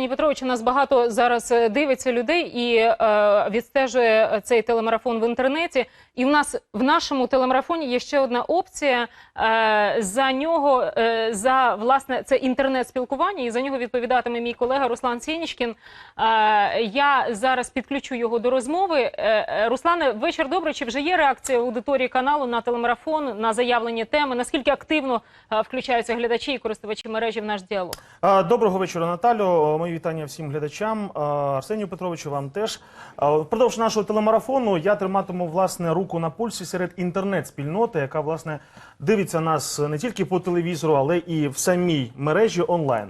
Арсеній Петрович, нас багато зараз е, дивиться людей і е, відстежує цей телемарафон в інтернеті. І в нас в нашому телемарафоні є ще одна опція. Е, за нього е, за власне це інтернет-спілкування, і за нього відповідатиме мій колега Руслан Сєнічкін. Е, я зараз підключу його до розмови. Е, е, Руслане, вечір добрий. Чи вже є реакція аудиторії каналу на телемарафон, на заявлені теми? Наскільки активно е, включаються глядачі і користувачі мережі в наш діалог? Доброго вечора, Наталю. Мої вітання всім глядачам. Арсенію Петровичу, вам теж. Впродовж нашого телемарафону я триматиму власне руку на пульсі серед інтернет-спільноти, яка власне дивиться нас не тільки по телевізору, але і в самій мережі онлайн.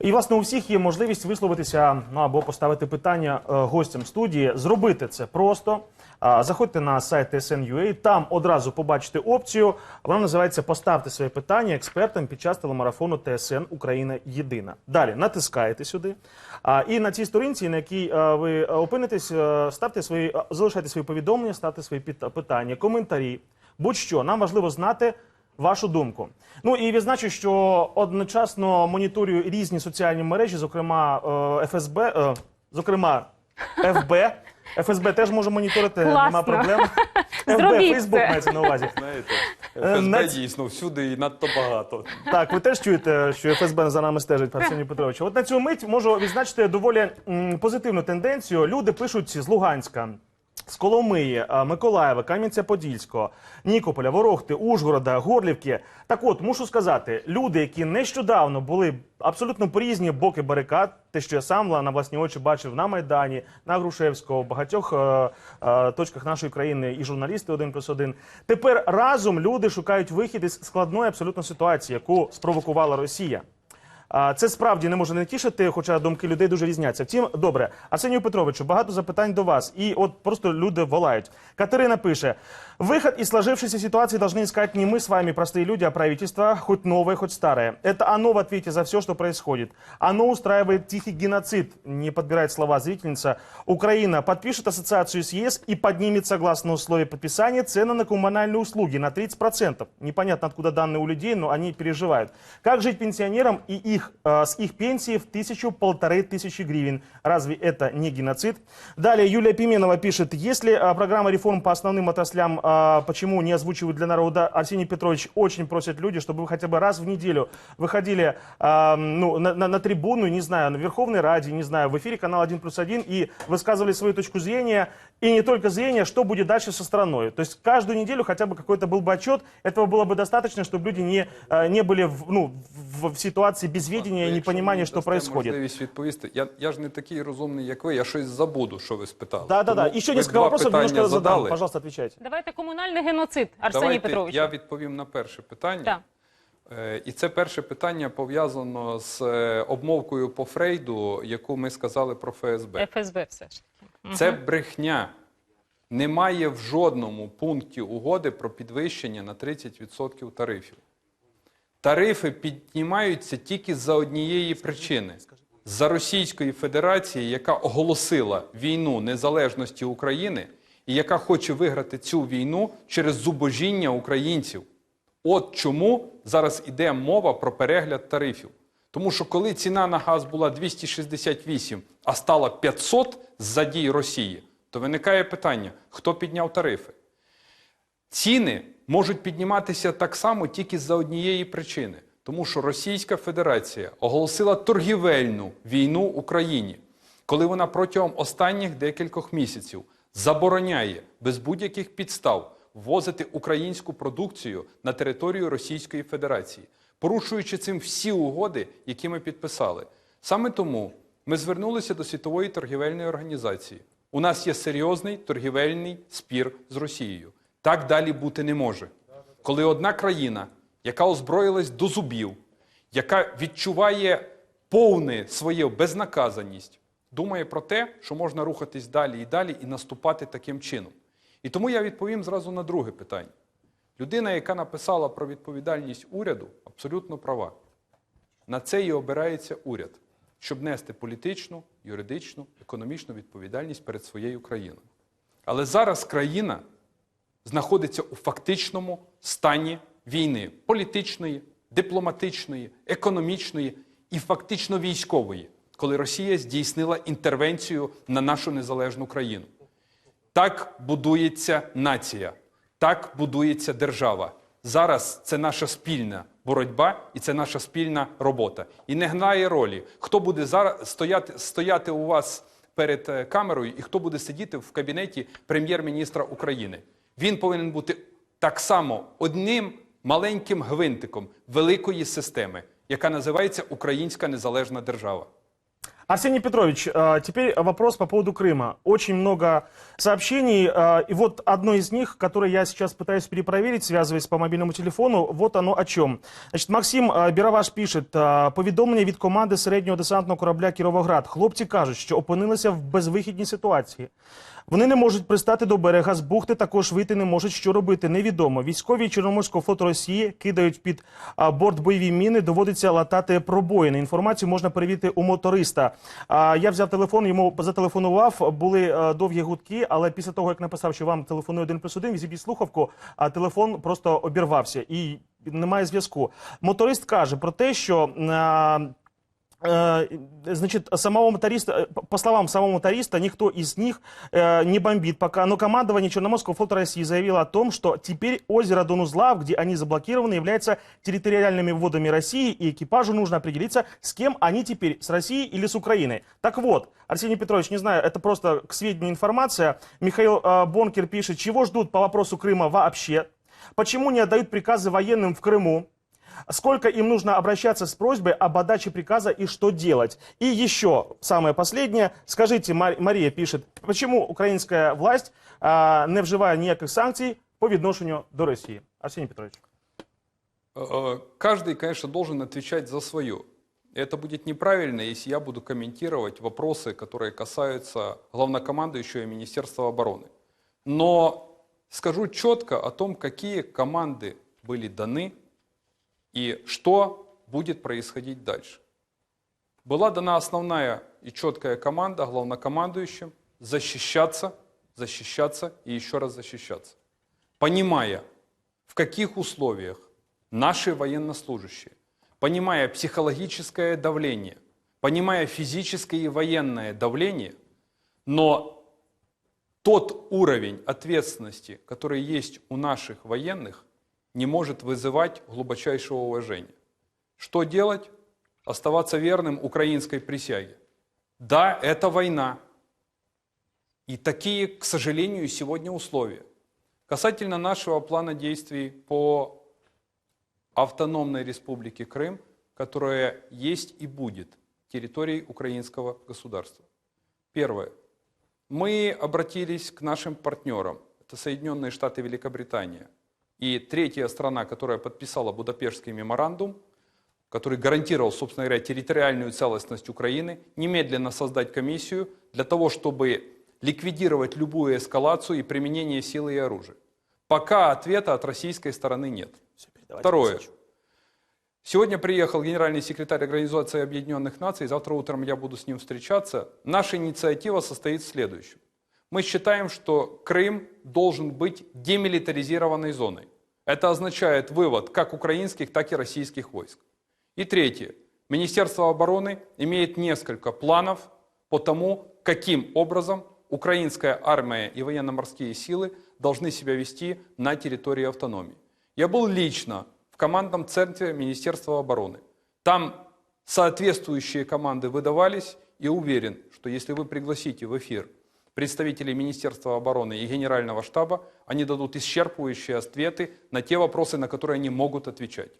І власне у всіх є можливість висловитися ну, або поставити питання е, гостям студії. Зробити це просто. Заходьте на сайт TSN.ua, там одразу побачите опцію. Вона називається Поставте своє питання експертам під час телемарафону ТСН Україна Єдина. Далі натискаєте сюди. І на цій сторінці, на якій е, ви опинитесь, е, ставте свої, е, залишайте свої повідомлення, ставте свої питання, коментарі. Будь-що, нам важливо знати вашу думку. Ну і відзначу, що одночасно моніторюю різні соціальні мережі, зокрема е, ФСБ, е, зокрема ФБ. ФСБ теж може моніторити, Класно. нема проблем. ФБ, Зробіть Фейсбук це. мається на увазі. Знаєте, Е, ФСБ на- дійсно всюди і надто багато. Так, ви теж чуєте, що ФСБ за нами стежить, Арсеній Петрович. От на цю мить можу відзначити доволі м, позитивну тенденцію. Люди пишуть з Луганська. З Коломиї, Миколаєва, Кам'янця-Подільського, Нікополя, Ворохти, Ужгорода, Горлівки. Так от, мушу сказати, люди, які нещодавно були абсолютно по різні боки барикад, те, що я сам на власні очі бачив на Майдані, на Грушевського, в багатьох е, е, точках нашої країни і журналісти один плюс один. Тепер разом люди шукають вихід із складної абсолютно ситуації, яку спровокувала Росія. А, Це справді не може не тішити, хоча думки людей дуже різняться. Втім, добре, Арсенію Петровичу, багато запитань до вас. І от просто люди волають. Катерина пише: выход из сложившейся ситуации должны искать не мы с вами, простые люди, а правительство, хоть новое, хоть старое. Это оно в ответе за все, что происходит. Оно устраивает тихий геноцид, не подбирает слова зрительница. Украина подпишет ассоциацию с ЕС и поднимет, согласно условиям подписания, цены на коммунальные услуги на 30%. Непонятно, откуда данные у людей, но они переживают. Как жить пенсионерам и их, э, с их пенсии в тысячу-полторы тысячи гривен? Разве это не геноцид? Далее Юлия Пименова пишет, если э, программа реформ по основным отраслям э, почему не озвучивают для народа, Арсений Петрович очень просят люди, чтобы вы хотя бы раз в неделю выходили ну, на, на- на трибуну, не знаю, на Верховной Раде, не знаю, в эфире канала 1 плюс 1 и высказывали свою точку зрения, и не только зрения, что будет дальше со страной. То есть каждую неделю хотя бы какой-то был бы отчет, этого было бы достаточно, чтобы люди не, э, не были в, ну, в, в ситуации безведения и Якщо непонимания, мені что дасте происходит. можливість відповісти. Я, я ж не такий розумний, як ви, я щось забуду, що ви спитали. Да, да, да. Тому Еще ви несколько два вопросов, питання немножко задам. задали. Пожалуйста, отвечайте. Давайте комунальний геноцид, Арсеній Давайте Петрович. я відповім на перше питання. Так. Е, І це перше питання пов'язано з е, обмовкою по Фрейду, яку ми сказали про ФСБ. ФСБ все ж таки. Це брехня. Немає в жодному пункті угоди про підвищення на 30% тарифів. Тарифи піднімаються тільки за однієї причини: за Російської Федерації, яка оголосила війну незалежності України і яка хоче виграти цю війну через зубожіння українців. От чому зараз іде мова про перегляд тарифів. Тому що коли ціна на газ була 268, а стала 500 з-за дій Росії, то виникає питання, хто підняв тарифи. Ціни можуть підніматися так само тільки за однієї причини, тому що Російська Федерація оголосила торгівельну війну Україні, коли вона протягом останніх декількох місяців забороняє без будь-яких підстав ввозити українську продукцію на територію Російської Федерації, порушуючи цим всі угоди, які ми підписали. Саме тому ми звернулися до Світової торгівельної організації. У нас є серйозний торгівельний спір з Росією. Так далі бути не може. Коли одна країна, яка озброїлась до зубів, яка відчуває повне своє безнаказаність, думає про те, що можна рухатись далі і далі і наступати таким чином. І тому я відповім зразу на друге питання. Людина, яка написала про відповідальність уряду, абсолютно права. На це і обирається уряд, щоб нести політичну, юридичну, економічну відповідальність перед своєю країною. Але зараз країна знаходиться у фактичному стані війни політичної, дипломатичної, економічної і фактично військової. коли Росія здійснила інтервенцію на нашу незалежну країну. Так будується нація, так будується держава. Зараз це наша спільна боротьба і це наша спільна робота. І не гнає ролі, хто буде зараз стояти, стояти у вас перед е, камерою і хто буде сидіти в кабінеті прем'єр-міністра України. Він повинен бути так само одним маленьким гвинтиком великої системи, яка називається Українська Незалежна Держава. Арсений Петрович, э, теперь вопрос по поводу Крыма. Очень много сообщений, э, и вот одно из них, которое я сейчас пытаюсь перепроверить, связываясь по мобильному телефону, вот оно о чем. Значит, Максим э, Біраваш пишет, э, повідомлення від команди середнього десантного корабля Кіровоград. Хлопці кажуть, що опинилися в безвихідній ситуації. Вони не можуть пристати до берега, з бухти також вийти не можуть. Що робити, невідомо. Військові Чорноморського флоту Росії кидають під борт бойові міни. Доводиться латати пробоїни. Інформацію можна перевірити у моториста. Я взяв телефон, йому зателефонував. Були е, довгі гудки, але після того, як написав, що вам телефонує один плюс один, візьміть слухавку, а телефон просто обірвався і немає зв'язку. Моторист каже про те, що. Э, Значит, самого моториста, э, по- словам самого моториста, никто из них э, не бомбит пока. Но командование Черноморского флота России заявило о том, что теперь озеро Донузлав, где они заблокированы, является территориальными водами России, и экипажу нужно определиться, с кем они теперь, с Россией или с Украиной. Так вот, Арсений Петрович, не знаю, это просто к сведению информация. Михаил Бонкер пишет, чего ждут по вопросу Крыма вообще? Почему не отдают приказы военным в Крыму? Сколько им нужно обращаться с просьбой об отдаче приказа и что делать? И еще самое последнее. Скажите, Мар- Мария пишет, почему українська власть а, не вживає ніяких санкцій по відношенню до Росії? Арсеній Петрович. Э, Каждый, конечно, должен отвечать за свое. И это будет неправильно, если я буду комментировать вопросы, которые касаются главнокомандующего и Министерства обороны. Но скажу четко о том, какие команды были даны и что будет происходить дальше. Была дана основная и четкая команда главнокомандующим защищаться, защищаться и еще раз защищаться. Понимая, в каких условиях наши военнослужащие, понимая психологическое давление, понимая физическое и военное давление, но тот уровень ответственности, который есть у наших военных, не может вызывать глубочайшего уважения. Что делать? Оставаться верным украинской присяге. Да, это война. И такие, к сожалению, сегодня условия. Касательно нашего плана действий по автономной республике Крым, которая есть и будет территорией украинского государства. Первое. Мы обратились к нашим партнерам. Это Соединенные Штаты Великобритания. И третья страна, которая подписала Будапештский меморандум, который гарантировал, собственно говоря, территориальную целостность Украины, немедленно создать комиссию для того, чтобы ликвидировать любую эскалацию и применение силы и оружия. Пока ответа от российской стороны нет. Второе. Сегодня приехал генеральный секретарь Организации Объединенных Наций, завтра утром я буду с ним встречаться. Наша инициатива состоит в следующем. Мы считаем, что Крым должен быть демилитаризированной зоной. Это означает вывод как украинских, так и российских войск. И третье. Министерство обороны имеет несколько планов по тому, каким образом украинская армия и военно-морские силы должны себя вести на территории автономии. Я был лично в командном центре Министерства обороны. Там соответствующие команды выдавались, и уверен, что если вы пригласите в эфир представителей Министерства обороны и Генерального штаба, они дадут исчерпывающие ответы на те вопросы, на которые они могут отвечать.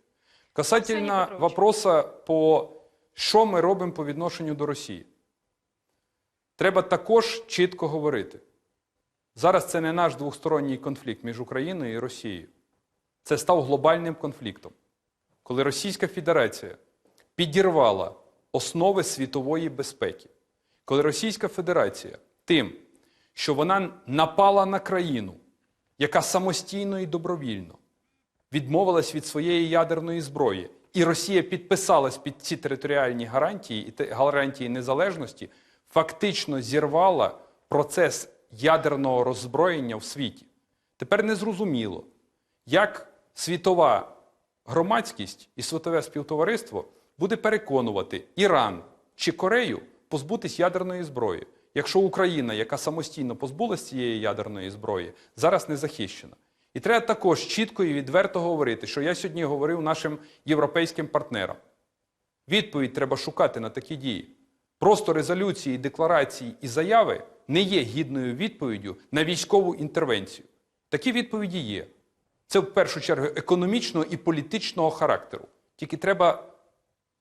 Касательно Арсеній Петрович. вопроса по що ми робимо по відношенню до Росії. Треба також чітко говорити. Зараз це не наш двосторонній конфлікт між Україною і Росією. Це став глобальним конфліктом, коли Російська Федерація підірвала основи світової безпеки, коли Російська Федерація тим, що вона напала на країну, яка самостійно і добровільно відмовилась від своєї ядерної зброї, і Росія підписалась під ці територіальні гарантії і гарантії незалежності, фактично зірвала процес ядерного роззброєння в світі. Тепер незрозуміло, як світова громадськість і світове співтовариство буде переконувати Іран, чи Корею позбутись ядерної зброї, якщо Україна, яка самостійно позбулась цієї ядерної зброї, зараз не захищена. І треба також чітко і відверто говорити, що я сьогодні говорив нашим європейським партнерам. Відповідь треба шукати на такі дії. Просто резолюції, декларації і заяви не є гідною відповіддю на військову інтервенцію. Такі відповіді є. Це в першу чергу економічного і політичного характеру. Тільки треба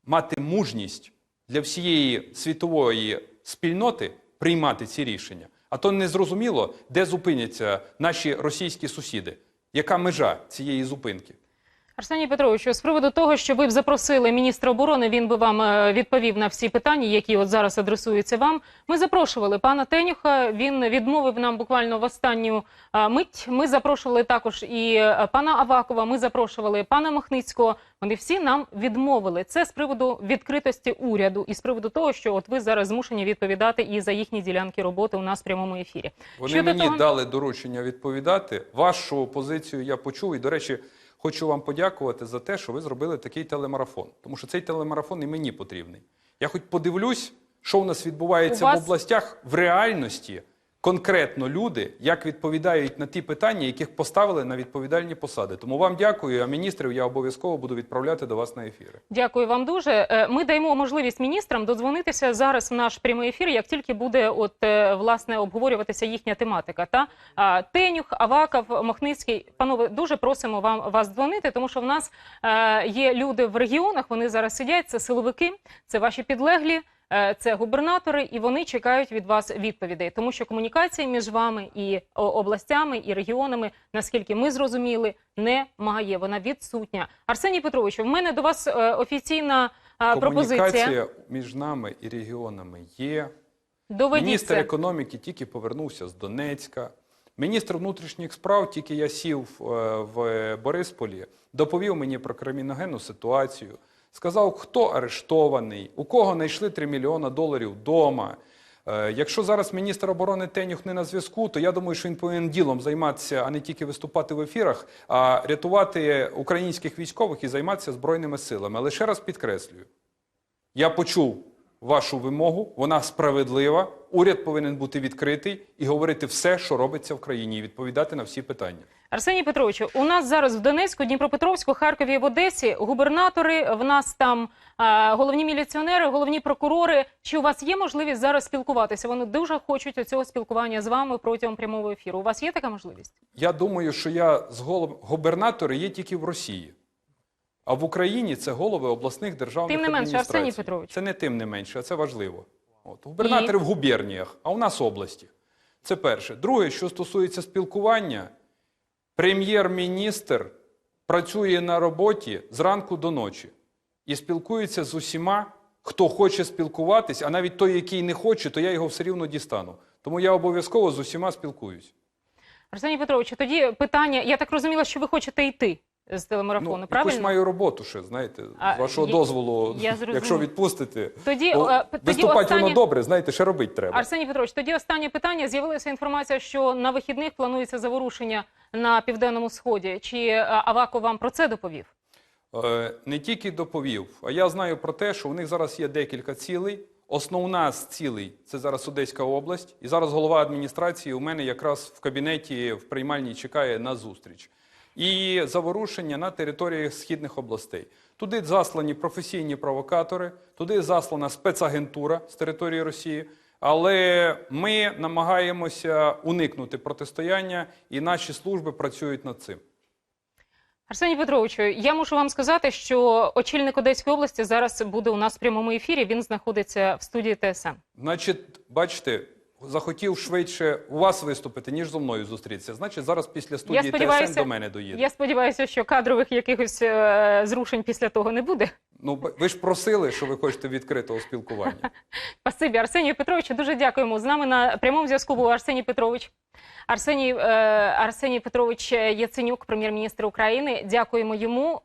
мати мужність для всієї світової спільноти приймати ці рішення. А то не зрозуміло, де зупиняться наші російські сусіди. Яка межа цієї зупинки? Арсеній Петровичу, з приводу того, що ви б запросили міністра оборони, він би вам е, відповів на всі питання, які от зараз адресуються вам. Ми запрошували пана Тенюха. Він відмовив нам буквально в останню е, мить. Ми запрошували також і е, пана Авакова. Ми запрошували пана Махницького. Вони всі нам відмовили. Це з приводу відкритості уряду і з приводу того, що от ви зараз змушені відповідати і за їхні ділянки роботи у нас в прямому ефірі. Вони Щодо мені того- дали доручення відповідати. Вашу позицію я почув. І, до речі, хочу вам подякувати за те, що ви зробили такий телемарафон. Тому що цей телемарафон і мені потрібний. Я хоч подивлюсь, що у нас відбувається У вас- в областях в реальності. Конкретно люди, як відповідають на ті питання, яких поставили на відповідальні посади. Тому вам дякую. А міністрів я обов'язково буду відправляти до вас на ефіри. Дякую вам дуже. Е, Ми даємо можливість міністрам додзвонитися зараз в наш прямий ефір, як тільки буде от е, власне обговорюватися їхня тематика. Та Тенюх, Аваков, Мохницький. Панове, дуже просимо вам вас дзвонити, тому що в нас е, є люди в регіонах. Вони зараз сидять. Це силовики, це ваші підлеглі. Е, Це губернатори, і вони чекають від вас відповідей, тому що комунікація між вами і областями і регіонами, наскільки ми зрозуміли, немає. Вона відсутня. Арсеній Петрович, в мене до вас е, офіційна е, пропозиція. Комунікація між нами і регіонами є. Доведіть Міністр економіки тільки повернувся з Донецька. Міністр внутрішніх справ, тільки я сів в Борисполі, доповів мені про криміногенну ситуацію. Сказав, хто арештований, у кого знайшли 3 мільйона доларів вдома. Е, Якщо зараз міністр оборони Тенюх не на зв'язку, то я думаю, що він повинен ділом займатися, а не тільки виступати в ефірах, а рятувати українських військових і займатися збройними силами. Але ще раз підкреслюю: я почув вашу вимогу, вона справедлива. Уряд повинен бути відкритий і говорити все, що робиться в країні, і відповідати на всі питання. Арсеній Петровичу, у нас зараз в Донецьку, Дніпропетровську, Харкові і в Одесі губернатори. В нас там головні міліціонери, головні прокурори. Чи у вас є можливість зараз спілкуватися? Вони дуже хочуть цього спілкування з вами протягом прямого ефіру. У вас є така можливість? Я думаю, що я з голов... губернатори є тільки в Росії. А в Україні це голови обласних державних Тим не менше. Арсеній Петрович. Це не тим не менше, а це важливо. От. Губернатори І? в губерніях, а у нас області. Це перше. Друге, що стосується спілкування, прем'єр-міністр працює на роботі зранку до ночі і спілкується з усіма, хто хоче спілкуватись, а навіть той, який не хоче, то я його все рівно дістану. Тому я обов'язково з усіма спілкуюсь. Арсеній Петрович, тоді питання. Я так розуміла, що ви хочете йти з телемарафону. ну, правильно? якусь маю роботу ще, знаєте, А, з вашого я- дозволу, я якщо відпустите. Тоді, Бо е, тоді виступати останнє... воно добре, знаєте, ще робити треба. Арсеній Петрович, тоді останнє питання. З'явилася інформація, що на вихідних планується заворушення на південному сході. Чи е, Аваков вам про це доповів? Е, Не тільки доповів, а я знаю про те, що у них зараз є декілька цілей. Основна з цілей це зараз Одеська область. І зараз голова адміністрації у мене якраз в кабінеті в приймальній чекає на зустріч. І заворушення на території східних областей. Туди заслані професійні провокатори, туди заслана спецагентура з території Росії. Але ми намагаємося уникнути протистояння, і наші служби працюють над цим. Арсеній Петровичу, я мушу вам сказати, що очільник Одеської області зараз буде у нас в прямому ефірі. Він знаходиться в студії ТСН. Значить, бачите, захотів швидше у вас виступити, ніж зо мною зустрітися. Значить, зараз після студії ТСН до мене доїде. Я сподіваюся, що кадрових якихось е, зрушень після того не буде. Ну, ви ж просили, що ви хочете відкритого спілкування. Спасибі, Арсенію Петровичу. Дуже дякуємо. З нами на прямому зв'язку був Арсеній Петрович. Арсеній, е, Арсеній Петрович Яценюк, прем'єр-міністр України. Дякуємо йому.